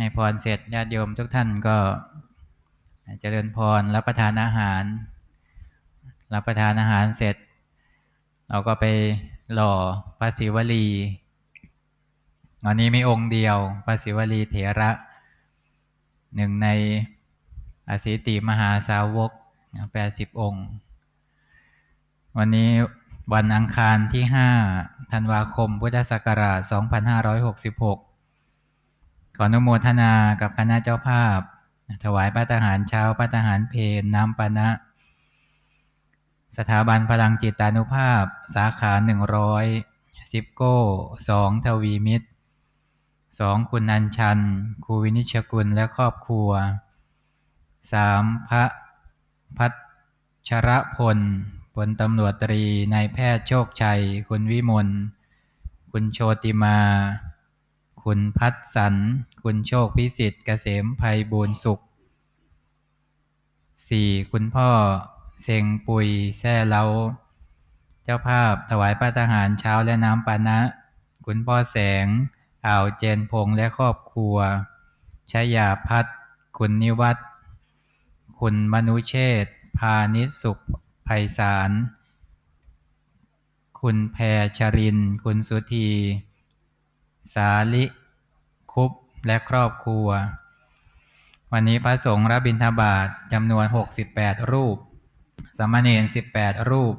ให้พรเสร็จญาติโยมทุกท่านก็เจริญพรรับประทานอาหาร รับประทานอาหารเสร็จ เราก็ไปหล่อพระศิวลีวันนี้มีองค์เดียวพระศิวลีเถระหนึ่งในอสิติมหาสาวกแปดสิบองค์ วันนี้วันอังคารที่5ธันวาคมพุทธศักราช 2566 ออนุโมทนากับคณะเจ้าภาพ ถวายพระทหารเช้าพระทหารเพนน้ำปานะ สถาบันพลังจิตานุภาพ สาขา100ซิปโก้2ทวีมิตร2คุณอัญชันครูวินิชกุลและครอบครัว 3. พระพัชรพลพลตำรวจตรีนายแพทย์โชคชัย คุณวิมลคุณโชติมา คุณพัฒสัน คุณโชคพิสิทธิ์เกษมภัยบูรสุข 4. คุณพ่อเซงปุยแซ่เล้า เจ้าภาพถวายพระทหารเช้าและน้ำปานะ คุณพ่อแสง อ่าวเจนพงษ์และครอบครัวชยาพัฒน์คุณนิวัตคุณมนุเชษพานิสุขไพศาล คุณแพรชริน คุณสุธี สาลิ และครอบครัว วันนี้พระสงฆ์รับบิณฑบาตจำนวน 68 รูปสามเณร18 รูป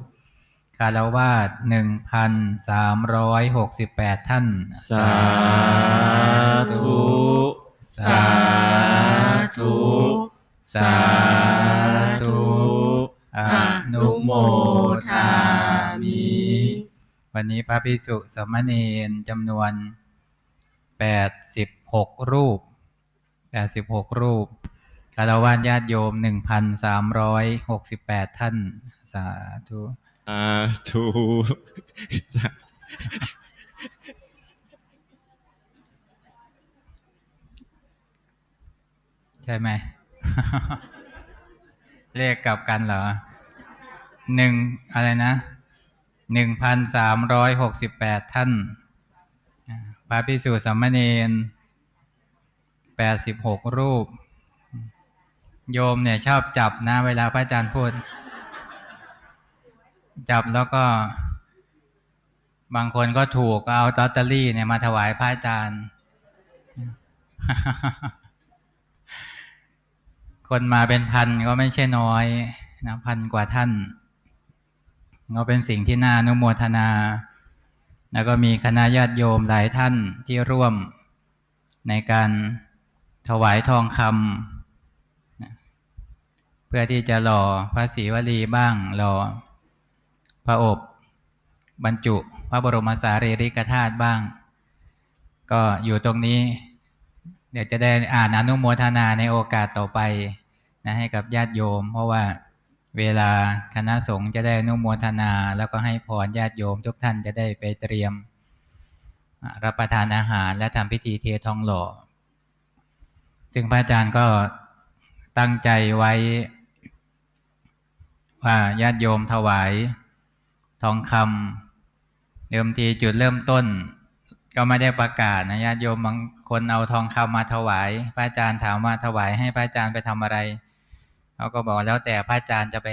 คารวาส1,368 ท่าน สาธุ สาธุ สาธุออนุโมทามิ วันนี้พระภิกษุสามเณรจำนวน 86 รูป 86 รูปคารวะญาติโยม 1,368 ท่าน สาธุสาธุสาใช่ไหมเลขกลับกันเหรอหนึ่งอะไรนะหนึ่งพันสามร้อยหกสิบแปดท่าน พระพิสุสามเณร แปดสิบหกรูป โยมเนี่ยชอบจับนะ เวลาพระอาจารย์พูด จับแล้วก็ บางคนก็ถูกเอาลอตเตอรี่เนี่ยมาถวายพระอาจารย์ คนมาเป็นพันก็ไม่ใช่น้อยนะพันกว่าท่านก็เป็นสิ่งที่น่าอนุโมทนา แล้วก็มีคณะญาติโยมหลายท่านที่ร่วมในการ ถวายทองคำเพื่อที่จะหล่อพระศรีวลีบ้างหล่อพระอบบรรจุพระบรมสารีริกธาตุบ้าง ก็อยู่ตรงนี้ เดี๋ยวจะได้อ่านอนุโมทนาในโอกาสต่อไปนะให้กับญาติโยม เพราะว่าเวลาคณะสงฆ์จะได้อนุโมทนา แล้วก็ให้พรญาติโยม ทุกท่านจะได้ไปเตรียม รับประทานอาหารและทำพิธีเททองหล่อ ซึ่งพระอาจารย์ก็ตั้งใจไว้ ว่าญาติโยมถวาย ทองคำเดิมทีจุดเริ่มต้น ก็ไม่ได้ประกาศนะญาติโยมบางคนเอาทองคำมาถวาย พระอาจารย์ถามว่าถวายให้พระอาจารย์ไปทำอะไรเขาก็บอกแล้วแต่พระอาจารย์จะไป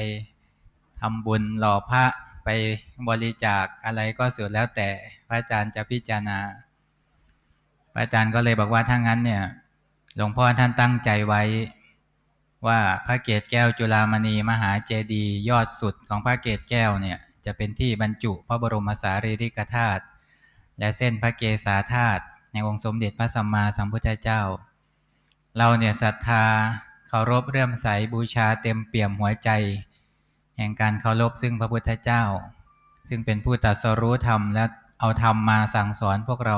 ทำบุญหล่อพระไปบริจาคอะไรก็สุดแล้วแต่พระอาจารย์จะพิจารณา พระอาจารย์ก็เลยบอกว่าถ้างั้นเนี่ย หลวงพ่อท่านตั้งใจไว้ ว่าพระเกศแก้วจุฬามณีมหาเจดีย์ยอดสุดของพระเกศแก้วเนี่ยจะเป็นที่บรรจุพระบรมสารีริกธาตุและเส้นพระเกศาธาตุในองค์สมเด็จพระสัมมาสัมพุทธเจ้า เราเนี่ยศรัทธาเคารพเรื่อมใสบูชาเต็มเปี่ยมหัวใจ แห่งการเคารพซึ่งพระพุทธเจ้า ซึ่งเป็นผู้ตรัสรู้ธรรมและเอาธรรมมาสั่งสอนพวกเรา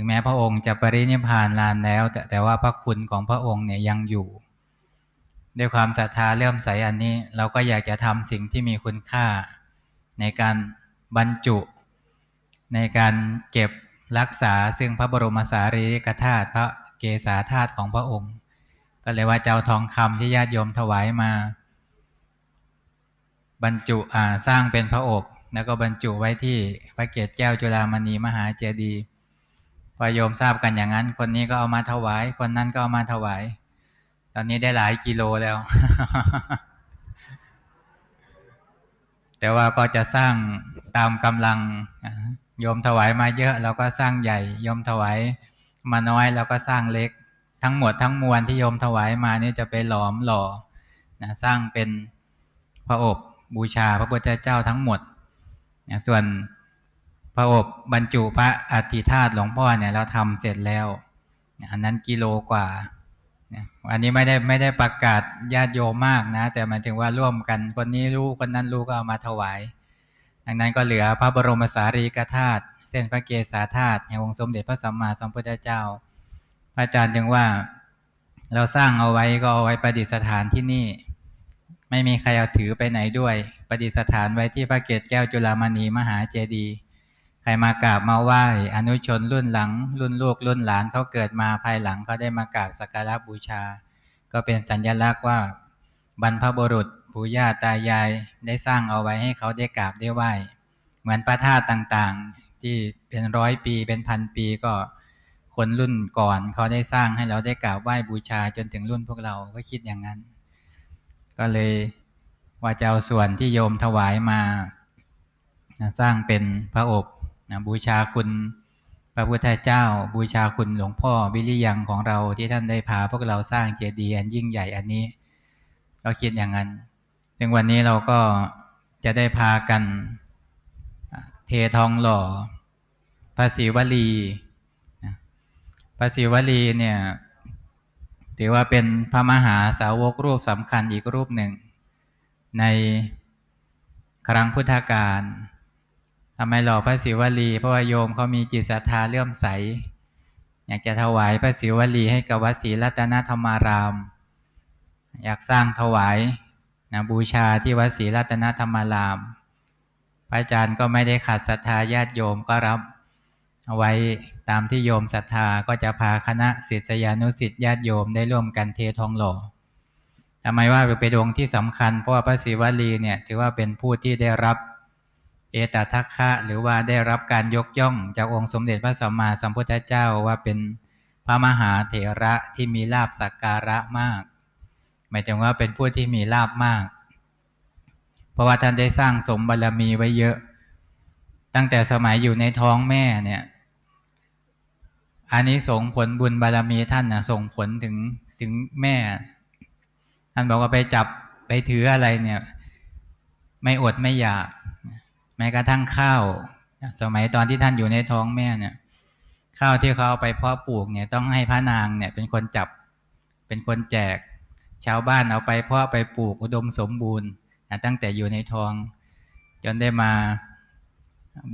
ถึงแม้พระองค์จะปรินิพพานนานแล้ว แต่แต่ว่าพระคุณของพระองค์เนี่ยยังอยู่ ด้วยความศรัทธาเลื่อมใสอันนี้ เราก็อยากจะทำสิ่งที่มีคุณค่า ในการบรรจุ ในการเก็บรักษาซึ่งพระบรมสารีริกธาตุพระเกศาธาตุของพระองค์ ก็เลยว่าเจ้าทองคำที่ญาติโยมถวายมา บรรจุอ่าสร้างเป็นพระอบแล้วก็บรรจุไว้ที่พระเกศแก้วจุฬามณีมหาเจดีย์ พอโยมทราบกันอย่างนั้น คนนี้ก็เอามาถวาย คนนั้นก็เอามาถวาย ตอนนี้ได้หลายกิโลแล้ว แต่ว่าก็จะสร้างตามกำลัง โยมถวายมาเยอะเราก็สร้างใหญ่ โยมถวายมาน้อยเราก็สร้างเล็ก ทั้งหมดทั้งมวลที่โยมถวายมานี่จะไปหลอมหล่อนะสร้างเป็นพระอบบูชาพระพุทธเจ้าทั้งหมดนะส่วน พระอบบรรจุพระอัฐิธาตุหลวงพ่อเนี่ยเราทำเสร็จแล้ว อันนั้นกิโลกว่าอันนี้ไม่ได้ไม่ได้ประกาศญาติโยมมากนะ แต่หมายถึงว่าร่วมกันคนนี้รู้คนนั้นรู้ก็เอามาถวาย ดังนั้นก็เหลือพระบรมสารีกธาตุเส้นพระเกศาธาตุแห่งองค์สมเด็จพระสัมมาสัมพุทธเจ้า พระอาจารย์จึงว่าเราสร้างเอาไว้ก็เอาไว้ประดิษฐานที่นี่ ไม่มีใครเอาถือไปไหนด้วย ประดิษฐานไว้ที่พระเกศแก้วจุฬามณีมหาเจดีย์ รมากราบมาไหว้ อนุชนรุ่นหลัง รุ่นลูกรุ่นหลานเขาเกิดมาภายหลังเขาได้มากราบสักการะบูชา ก็เป็นสัญลักษณ์ว่า บรรพบุรุษปู่ย่าตายายได้สร้างเอาไว้ให้เขาได้กราบได้ไหว้ เหมือนพระธาตุต่างๆ ที่เป็นร้อยปีเป็นพันปีก็คนรุ่นก่อนเขาได้สร้างให้เราได้กราบไหว้บูชาจนถึงรุ่นพวกเราก็คิดอย่างนั้น ก็เลยว่าจะเอาส่วนที่โยมถวายมา สร้างเป็นพระอบ นะบูชาคุณพระพุทธเจ้า บูชาคุณหลวงพ่อวิริยังของเราที่ท่านได้พาพวกเราสร้างเจดีย์อันยิ่งใหญ่อันนี้ เราคิดอย่างนั้นถึงวันนี้เราก็จะได้พากันเททองหล่อพระศิวลีนะพระศิวลีเนี่ยถือว่าเป็นพระมหาสาวกรูปสำคัญอีกรูปหนึ่ง ในครั้งพุทธกาล ทำไมหล่อพระศิวลีเพราะว่าโยมเขามีจิตศรัทธาเลื่อมใส อยากจะถวายพระศิวลีให้กับวัดศรีรัตนธรรมาราม อยากสร้างถวายนะบูชาที่วัดศรีรัตนธรรมาราม พระอาจารย์ก็ไม่ได้ขัดศรัทธาญาติโยมก็รับเอาไว้ตามที่โยมศรัทธาก็จะพาคณะศิษยานุศิษย์ญาติโยมได้ร่วมกันเททองหล่อทำไมว่าเป็นองค์ที่สำคัญเพราะว่าพระศิวลีเนี่ยถือว่าเป็นผู้ที่ได้รับ เอตทัคคะหรือว่าได้รับการยกย่องจากองค์สมเด็จพระสัมมาสัมพุทธเจ้าว่าเป็นพระมหาเถระที่มีลาบสักการะมาก หมายถึงว่าเป็นผู้ที่มีลาบมาก เพราะว่าท่านได้สร้างสมบารมีไว้เยอะ ตั้งแต่สมัยอยู่ในท้องแม่เนี่ยอันนี้ส่งผลบุญบารมีท่านนะส่งผลถึงถึงแม่ ท่านบอกว่าไปจับไปถืออะไรเนี่ย ไม่อดไม่อยาก แม้กระทั่งข้าว สมัยตอนที่ท่านอยู่ในท้องแม่เนี่ย ข้าวที่เขาเอาไปเพาะปลูกเนี่ยต้องให้พระนางเนี่ยเป็นคนจับ เป็นคนแจก ชาวบ้านเอาไปเพาะไปปลูกอุดมสมบูรณ์ตั้งแต่อยู่ในท้อง จนได้มา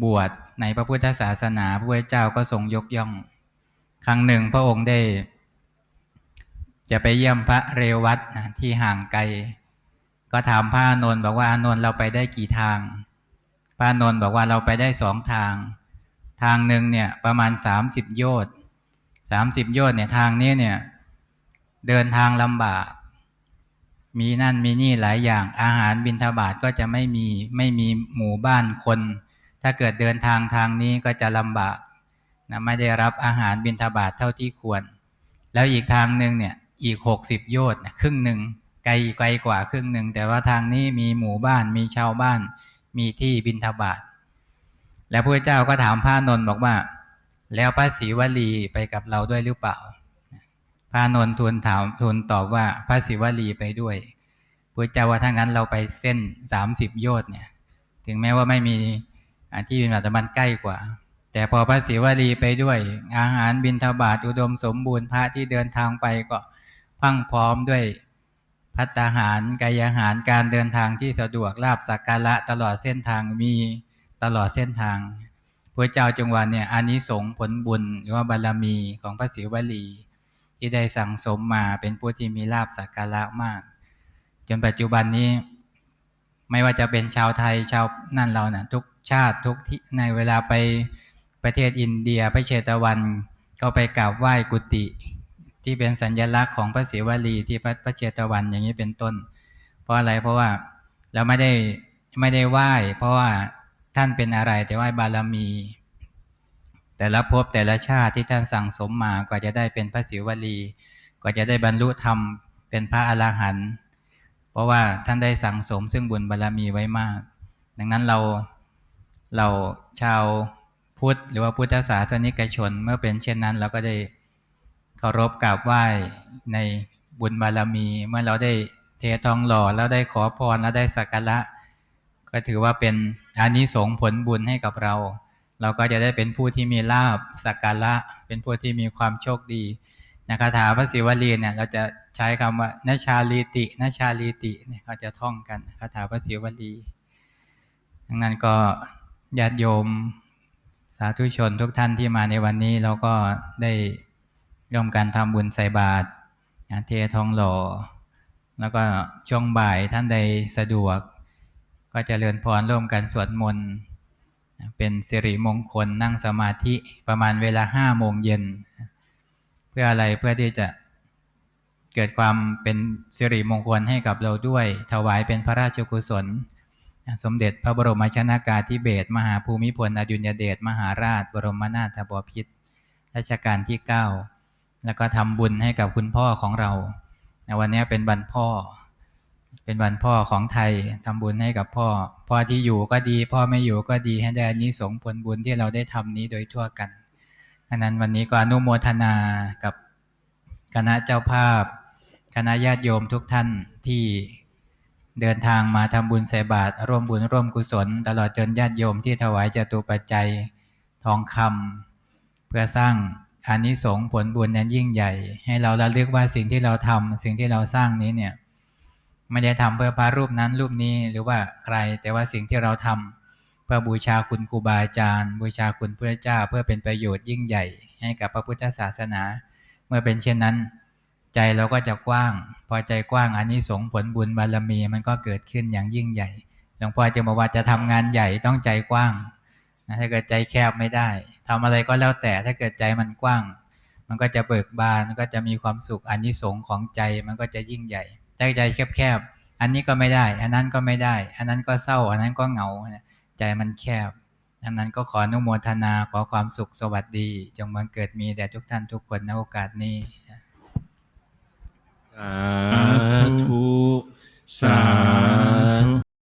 บวชในพระพุทธศาสนาพระพุทธเจ้าก็ทรงยกย่อง ครั้งหนึ่งพระองค์ได้ จะไปเยี่ยมพระเรวัตนะที่ห่างไกล ก็ถามพระอนนท์บอกว่าอานนท์เราไปได้กี่ทาง ระนนท์บอกว่าเราไปได้สองทาง ทางหนึ่งเนี่ยประมาณ 30 โยชน์30 โยชน์เนี่ยทางนี้เนี่ยเดินทางลำบาก มีนั่นมีนี่หลายอย่างอาหารบิณฑบาตก็จะไม่มีไม่มีหมู่บ้านคน ถ้าเกิดเดินทางทางนี้ก็จะลำบากนะไม่ได้รับอาหารบิณฑบาตเท่าที่ควร แล้วอีกทางหนึ่งเนี่ยอีก 60 โยชน์ครึ่งหนึ่งไกลไกลกว่าครึ่งหนึ่งแต่ว่าทางนี้มีหมู่บ้านมีชาวบ้าน มีที่บิณฑบาตแล้วพระเจ้าก็ถามพระนนท์บอกว่า แล้วพระศรีวลีไปกับเราด้วยหรือเปล่า พระนนท์ทูลถามทูลตอบว่าพระศิวลีไปด้วยพระเจ้าว่าถ้างั้นเราไปเส้น30โยชน์เนี่ยถึงแม้ว่าไม่มีที่บินบาตแต่มันใกล้กว่า แต่พอพระศิวลีไปด้วย อาหารบิณฑบาตอุดมสมบูรณ์พระที่เดินทางไปก็พังพร้อมด้วย พัตตาหารกายหารการเดินทางที่สะดวกลาบสักการะตลอดเส้นทางมีตลอดเส้นทางพระเจ้าจงวันเนี่ยอานิสงส์ผลบุญหรือว่าบารมีของพระศิวลี ที่ได้สั่งสมมาเป็นผู้ที่มีลาบสักการะมาก จนปัจจุบันนี้ ไม่ว่าจะเป็นชาวไทยชาวนั่นเรานะ่ะทุกชาติทุกที่ในเวลาไปประเทศอินเดียพระเชตวันก็ไปกราบไหว้กุฏิ ที่เป็นสัญลักษณ์ของพระศิวลีที่พระพระเชตวันอย่างนี้เป็นต้น เพราะอะไรเพราะว่าเราไม่ได้ไม่ได้ไหว้ เพราะว่าท่านเป็นอะไรแต่ไหว้บารมี แต่ละภพแต่ละชาติที่ท่านสั่งสมมากว่าจะได้เป็นพระศิวลีกว่าจะได้บรรลุธรรมเป็นพระอรหันต์เพราะว่าท่านได้สั่งสมซึ่งบุญบารรมีไว้มาก ดังนั้นเราเราชาวพุทธหรือว่าพุทธศาสนิกชนเมื่อเป็นเช่นนั้นเราก็ได้ เคารพกราบไหว้ในบุญบารมี เมื่อเราได้เททองหล่อแล้วได้ขอพรแล้วได้สักการะ ก็ถือว่าเป็นอานิสงส์ผลบุญให้กับเรา เราก็จะได้เป็นผู้ที่มีลาบสักการะ เป็นผู้ที่มีความโชคดีในคาถาพระศิวลีเนี่ยเราจะใช้คำว่านชาลีตินชาลีติเนี่ยเขาจะท่องกันคาถาพระศิวลีดังนั้นก็ญาติโยมสาธุชนทุกท่านที่มาในวันนี้เราก็ได้ ร่วมกันทำบุญใส่บาตรเททองหล่อ แล้วก็ช่วงบ่ายท่านใดสะดวก ก็จะเริญพรร่วมกันสวดมนต์เป็นสิริมงคลนั่งสมาธิประมาณเวลาห้าโมงเย็น เพื่ออะไรเพื่อที่จะเกิดความเป็นสิริมงคลให้กับเราด้วย ถวายเป็นพระราชกุศล สมเด็จพระบรมชนากาธิเบศรมหาภูมิพลอดุลยเดชมหาราช บรมนาถบพิตรรัชกาลที่ 9 แล้วก็ทำบุญให้กับคุณพ่อของเราในวันนี้เป็นวันพ่อ เป็นวันพ่อของไทยทำบุญให้กับพ่อ พ่อที่อยู่ก็ดี พ่อไม่อยู่ก็ดีให้ได้อานิสงส์ผลบุญที่เราได้ทำนี้โดยทั่วกันดังนั้นวันนี้ก็อนุโมทนากับคณะเจ้าภาพ คณะญาติโยมทุกท่านที่เดินทางมาทำบุญใส่บาตรร่วมบุญร่วมกุศล ตลอดจนญาติโยมที่ถวายจตุปัจจัยทองคำเพื่อสร้าง อานิสงส์ผลบุญนั้นยิ่งใหญ่ ให้เราระลึกว่าสิ่งที่เราทำสิ่งที่เราสร้างนี้เนี่ยไม่ได้ทำเพื่อพระรูปนั้นรูปนี้หรือว่าใคร แต่ว่าสิ่งที่เราทำเพื่อบูชาคุณครูบาอาจารย์ บูชาคุณพระเจ้า เพื่อเป็นประโยชน์ยิ่งใหญ่ ให้กับพระพุทธศาสนา เมื่อเป็นเช่นนั้น ใจเราก็จะกว้าง พอใจกว้างอันนี้สงผลบุญบารมีมันก็เกิดขึ้นอย่างยิ่งใหญ่หลวงพ่อจะบอกว่าจะทำงานใหญ่ต้องใจกว้าง ถ้าเกิดใจแคบไม่ได้ทำอะไรก็แล้วแต่ถ้าเกิดใจมันกว้าง มันก็จะเบิกบานมันก็จะมีความสุขอันนี้สงส์ของใจมันก็จะยิ่งใหญ่แต่ใจแคบๆอันนี้ก็ไม่ได้ อันนั้นก็ไม่ได้ อันนั้นก็เศร้า อันนั้นก็เหงาใจมันแคบอันนั้นก็ขออนุโมทนาขอความสุขสวัสดี จงบังเกิดมีแด่ทุกท่านทุกคนในโอกาสนี้สาธุสาธุ